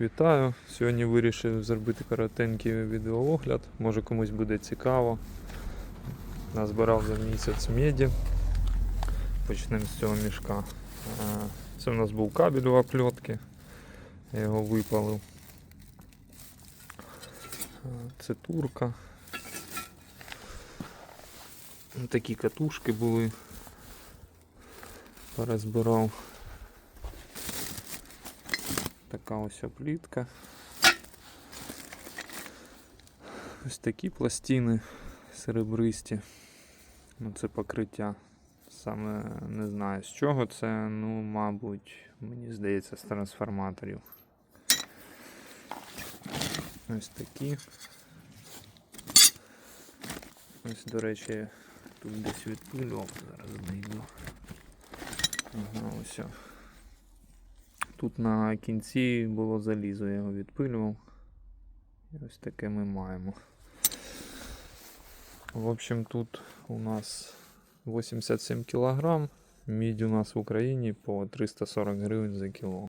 Вітаю. Сьогодні вирішив зробити коротенький відеоогляд. Може комусь буде цікаво. Назбирав за місяць меді. Почнемо з цього мішка. Е, Це у нас був кабель у опльотки. Я його випалив. Е, Це турка. Такі катушки були. Перезбирав. Така ось плітка. Ось такі пластини серебристі. Ну, це покриття. Саме не знаю з чого це, ну, мабуть, мені здається, з трансформаторів. Ось такі. Ось, до речі, тут десь відпилював, зараз знайду. Ага, ось. Тут на кінці було залізо, я його відпилював. Ось таке ми маємо. В общем, тут у нас 87 кг. Мідь у нас в Україні по 340 гривень за кіло.